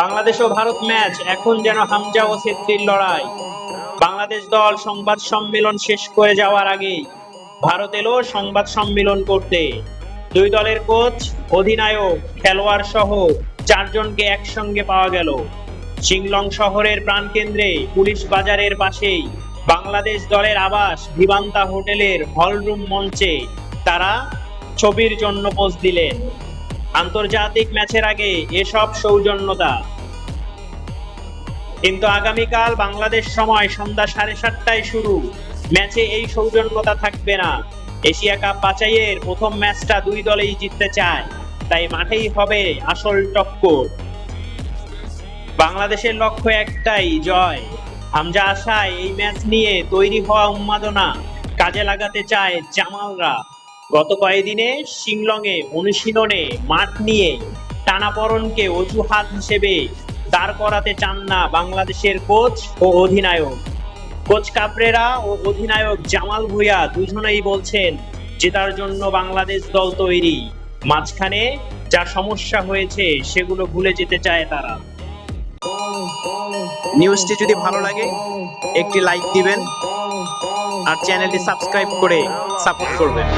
বাংলাদেশ ও Bharat match, এখন যেন হামজা ও ছেত্রীর লড়াই। বাংলাদেশ দল সংবাদ সম্মেলন শেষ করে যাওয়ার আগেই ভারত এলো সংবাদ সম্মেলন করতে। দুই দলের কোচ, অধিনায়ক, খেলোয়াড় সহ চারজনকে একসঙ্গে পাওয়া গেল। শিংলং শহরের প্রাণকেন্দ্রে পুলিশ বাজারের পাশেই বাংলাদেশ দলের আবাস ভিবান্তা হোটেলের হলরুম মঞ্চে তারা ছবির জন্য পোজ দিলেন। আন্তর্জাতিক ম্যাচের আগে এসব সৌজন্যতা। কিন্তু আগামীকাল বাংলাদেশ সময় সন্ধ্যা সাড়ে সাতটায় শুরু। ম্যাচে এই সৌজন্যতা থাকবে না। এশিয়া কাপ বাছাইয়ের প্রথম ম্যাচটা দুই দলেই জিততে চায়। তাই মাঠেই হবে আসল টক্কর। বাংলাদেশের লক্ষ্য একটাই, জয়। হামজা আশায় এই ম্যাচ নিয়ে তৈরি হওয়া উন্মাদনা। কাজে লাগাতে চায় জামালরা। গত কয়েকদিনে শিংলংয়ে অনুশীলনে মাঠ নিয়ে টানাপড়নকে অজুহাত হিসেবে দাঁড় করাতে চান না বাংলাদেশের কোচ ও অধিনায়ক। কোচ কাপরেরা ও অধিনায়ক জামাল ভুঁইয়া দুজনেই বলছেন জেতার জন্য বাংলাদেশ দল তৈরি। মাঝখানে যা সমস্যা হয়েছে সেগুলো ভুলে যেতে চায় তারা। নিউজটি যদি ভালো লাগে, একটি লাইক দিবেন আর চ্যানেলটি সাবস্ক্রাইব করে সাপোর্ট করবেন।